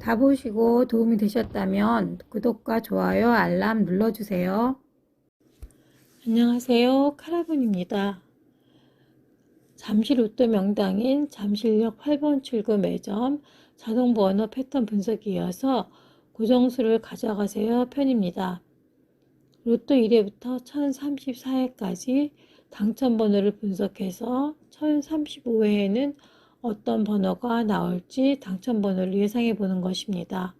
다 보시고 도움이 되셨다면 구독과 좋아요, 알람 눌러주세요. 안녕하세요. 카라본입니다. 잠실 로또 명당인 잠실역 8번 출구 매점 자동 번호 패턴 분석에 이어서 고정수를 가져가세요 편입니다. 로또 1회부터 1034회까지 당첨 번호를 분석해서 1035회에는 어떤 번호가 나올지 당첨 번호를 예상해 보는 것입니다.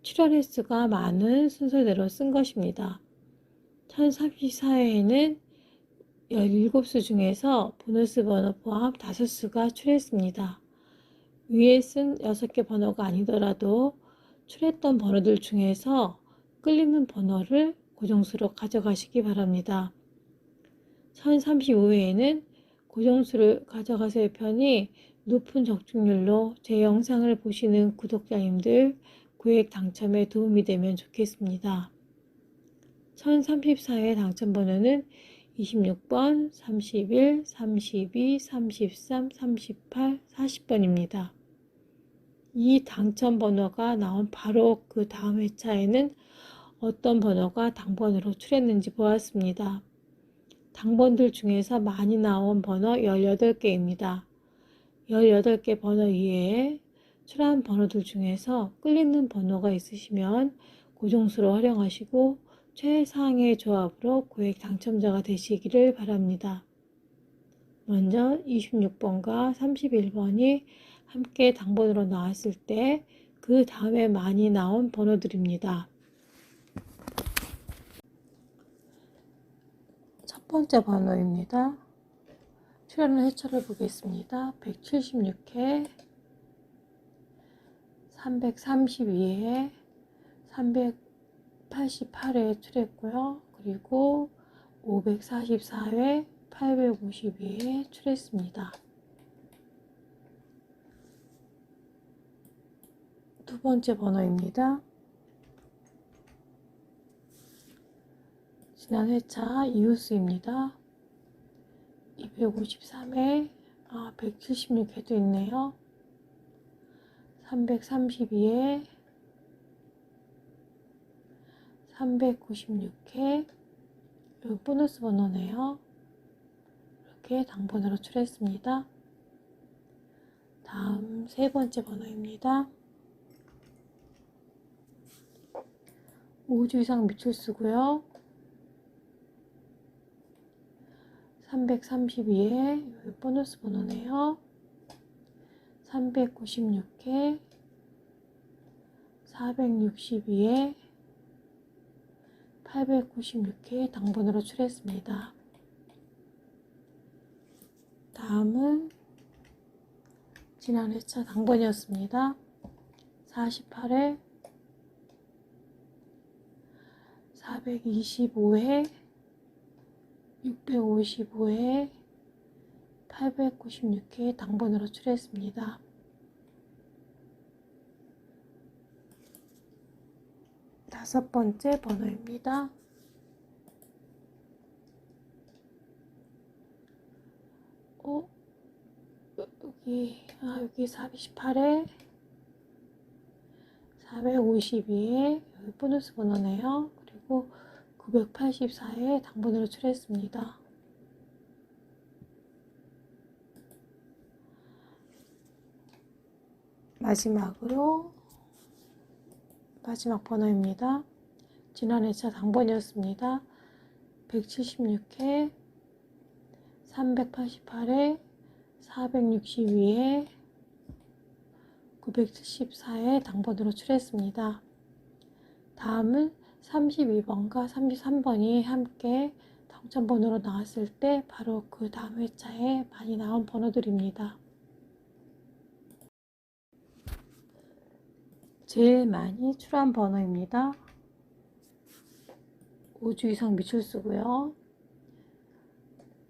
출연 횟수가 많은 순서대로 쓴 것입니다. 1034회에는 17수 중에서 보너스 번호 포함 5수가 출했습니다. 위에 쓴 6개 번호가 아니더라도 출했던 번호들 중에서 끌리는 번호를 고정수로 가져가시기 바랍니다. 1035회에는 고정수를 가져가세요 편이 높은 적중률로 제 영상을 보시는 구독자님들 고액 당첨에 도움이 되면 좋겠습니다. 1034회 당첨 번호는 26번, 31, 32, 33, 38, 40번입니다. 이 당첨 번호가 나온 바로 그 다음 회차에는 어떤 번호가 당번으로 출했는지 보았습니다. 당번들 중에서 많이 나온 번호 18개입니다. 18개 번호 이외에 출한 번호들 중에서 끌리는 번호가 있으시면 고정수로 활용하시고 최상의 조합으로 고액 당첨자가 되시기를 바랍니다. 먼저 26번과 31번이 함께 당번으로 나왔을 때 그 다음에 많이 나온 번호들입니다. 첫 번째 번호입니다. 출연을 해철을 보겠습니다. 176회, 332회, 388회 출했고요. 그리고 544회, 852회 출했습니다. 두 번째 번호입니다. 지난 회차 이웃수입니다. 253회, 아, 176회도 있네요. 332회, 396회, 이 보너스 번호네요. 이렇게 당번으로 출했습니다. 다음 세 번째 번호입니다. 5주 이상 미출수고요. 332회 보너스 번호네요. 396회 462회 896회 당번으로 출했습니다. 다음은 지난 회차 당번이었습니다. 48회 425회 655회 896회 당번으로 출했습니다. 다섯 번째 번호입니다. 어? 여기, 아, 여기 418회 452회 여기 보너스 번호네요. 그리고 984회 당번으로 출했습니다. 마지막으로 마지막 번호입니다. 지난 회차 당번이었습니다. 176회 388회 462회 974회 당번으로 출했습니다. 다음은 32번과 33번이 함께 당첨번호로 나왔을 때 바로 그 다음 회차에 많이 나온 번호들입니다. 제일 많이 출한 번호입니다. 5주 이상 미출수고요.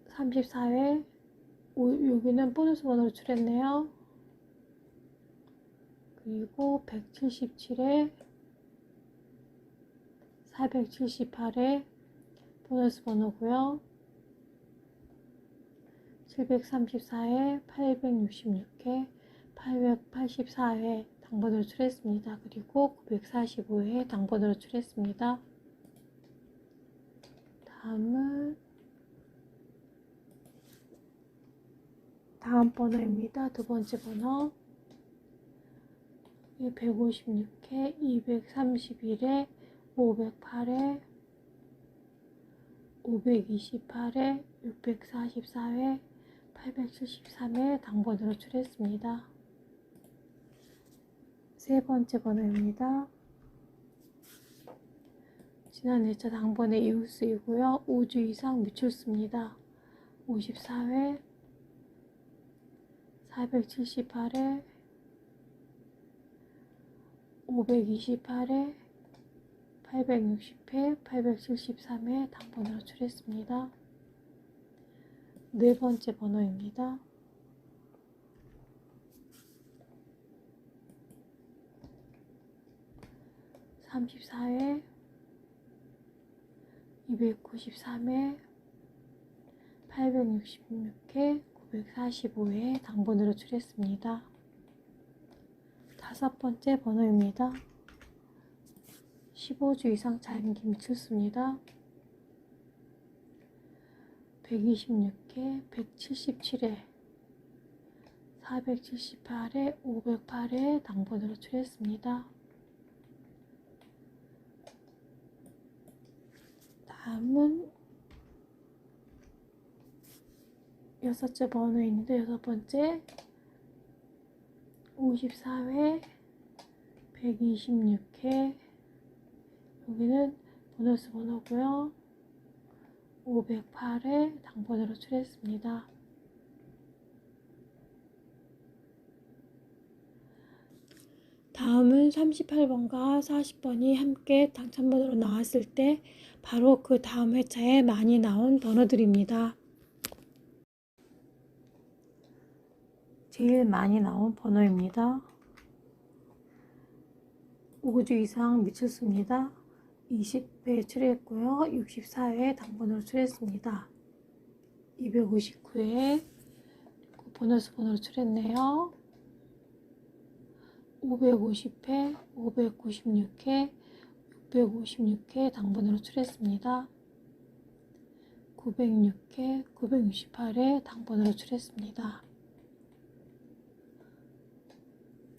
34회 여기는 보너스 번호로 출했네요. 그리고 177회 478회 보너스 번호고요. 734회 866회 884회 당번으로 출했습니다. 그리고 945회 당번으로 출했습니다. 다음은 다음 번호입니다. 두 번째 번호 156회, 231회, 508회, 528회, 644회, 873회 당번으로 출했습니다. 세 번째 번호입니다. 지난 1차 당번의 이웃수이고요. 5주 이상 미출수입니다. 54회, 478회, 528회, 860회, 873회 당번으로 출했습니다. 네 번째 번호입니다. 삼십사회, 이백구십삼회, 팔백육십육회, 구백사십오회 당번으로 출했습니다. 다섯 번째 번호입니다. 15주 이상 자임기 미쳤습니다. 126회, 177회, 478회, 508회 당번으로 출했습니다. 다음은 여섯째 번호인데 여섯 번째 54회, 126회, 여기는 보너스 번호고요. 508회 당번으로 출했습니다. 다음은 38번과 40번이 함께 당첨번호로 나왔을 때 바로 그 다음 회차에 많이 나온 번호들입니다. 제일 많이 나온 번호입니다. 5주 이상 미쳤습니다. 20회 출했고요. 64회 당번으로 출했습니다. 259회 보너스 번호로 출했네요. 550회, 596회, 656회 당번으로 출했습니다. 906회, 968회 당번으로 출했습니다.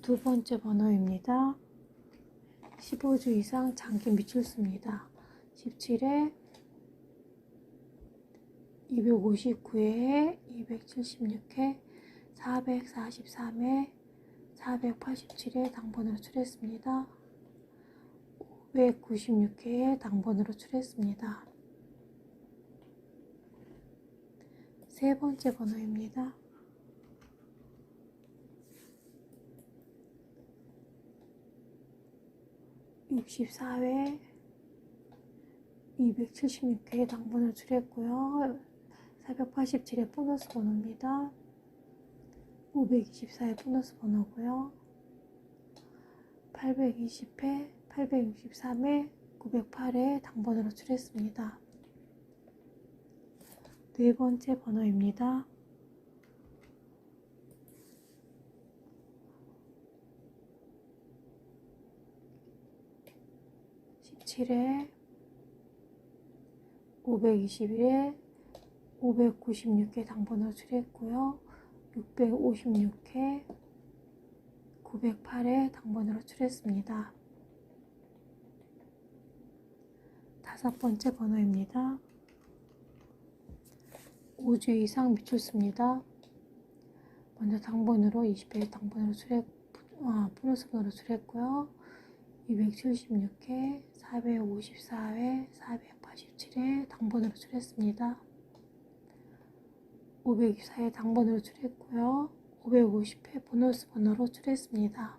두 번째 번호입니다. 15주 이상 장기 미출수입니다. 17회, 259회, 276회, 443회, 487회 당번으로 출했습니다. 596회 당번으로 출했습니다. 세 번째 번호입니다. 64회 276회 당번을 출했고요. 487회 보너스 번호입니다. 524회 보너스 번호고요. 820회, 863회, 908회 당번으로 출했습니다. 네 번째 번호입니다. 17회, 521회, 596회 당번으로 출했고요. 656회, 908회 당번으로 출했습니다. 다섯 번째 번호입니다. 5주 이상 미쳤습니다. 먼저 당번으로 20회 당번으로 출했, 아, 보너스 번호로 출했고요. 276회, 454회, 487회 당번으로 출했습니다. 524회 당번으로 출했고요. 550회 보너스 번호로 출했습니다.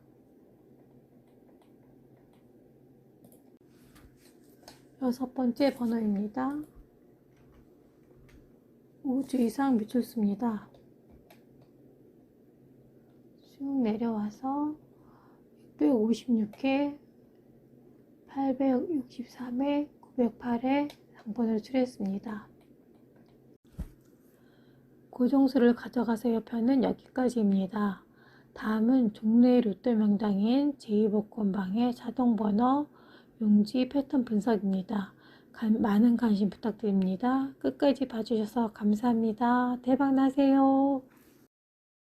여섯 번째 번호입니다. 5주 이상 미쳤습니다. 쭉 내려와서 656회, 863회, 908회 당번을 출했습니다. 고정수를 가져가세요 편은 여기까지입니다. 다음은 종래 로또 명당인 제2복권방의 자동번호 용지 패턴 분석입니다. 간- 많은 관심 부탁드립니다. 끝까지 봐주셔서 감사합니다. 대박 나세요.